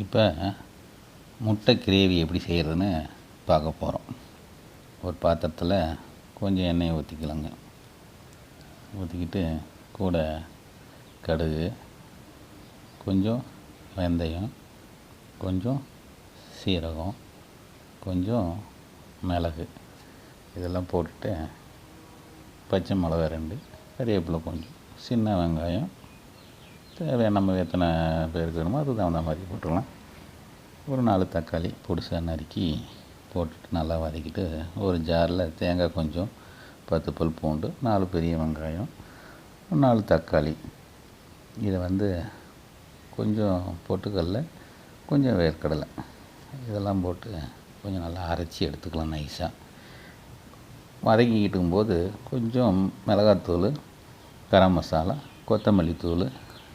இப்போ முட்டை கிரேவி எப்படி செய்கிறதுன்னு பார்க்க போகிறோம் ஒரு பாத்திரத்தில் கொஞ்சம் எண்ணெயை ஊற்றிக்கலாங்க ஊற்றிக்கிட்டு கூட கடுகு கொஞ்சம் வெந்தயம் கொஞ்சம் சீரகம் கொஞ்சம் மிளகு இதெல்லாம் போட்டுட்டு பச்சை மிளகா ரெண்டு கறிவேப்பிலை கொஞ்சம் சின்ன வெங்காயம் தேவையான நம்ம எத்தனை பேருக்கு வேணுமோ அதுக்கு தகுந்த மாதிரி போட்டுக்கலாம். ஒரு நாலு தக்காளி பொடிசாக நறுக்கி போட்டுட்டு நல்லா வதக்கிட்டு ஒரு ஜாரில் தேங்காய் கொஞ்சம் பத்து பல் பூண்டு நாலு பெரிய வெங்காயம் ஒரு நாலு தக்காளி. இதை வந்து கொஞ்சம் பொட்டுக்கடல கொஞ்சம் வேர்க்கடலை. இதெல்லாம் போட்டு கொஞ்சம் நல்லா அரைச்சி எடுத்துக்கலாம் நைஸாக வதக்கிக்கிட்டும் போது கொஞ்சம் மிளகாத்தூள் கரம் மசாலா கொத்தமல்லி தூள்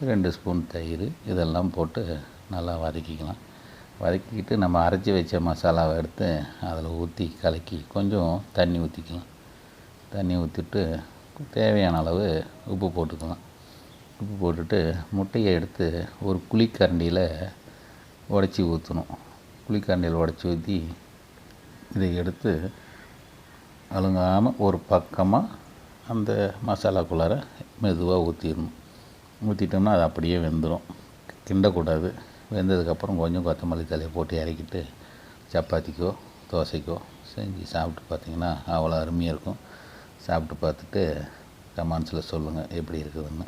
ரெண்டு ஸ்பூன் தயிர் இதெல்லாம் போட்டு நல்லா வதக்கிக்கலாம். வதக்கிக்கிட்டு நம்ம அரைச்சி வச்ச மசாலாவை எடுத்து அதில் ஊற்றி கலக்கி கொஞ்சம் தண்ணி ஊற்றிக்கலாம். தண்ணி ஊற்றிட்டு தேவையான அளவு உப்பு போட்டுக்கலாம். உப்பு போட்டுட்டு முட்டையை எடுத்து ஒரு குழிக்கரண்டியில் உடச்சி ஊற்றணும். குழிக்கரண்டியில் உடச்சி ஊற்றி இதை எடுத்து அழுங்காமல் ஒரு பக்கமாக அந்த மசாலாக்குள்ளார மெதுவாக ஊற்றிடணும். ஊற்றிட்டோம்னா அது அப்படியே வெந்துடும் கிண்டக்கூடாது. வெந்ததுக்கப்புறம் கொஞ்சம் கொத்தமல்லி தலையை போட்டு இறக்கிட்டு சப்பாத்திக்கோ தோசைக்கோ செஞ்சு சாப்பிட்டு பார்த்தீங்கன்னா அவ்வளோ அருமையாக இருக்கும். சாப்பிட்டு பார்த்துட்டு கமெண்ட்ஸில் சொல்லுங்கள் எப்படி இருக்குதுன்னு.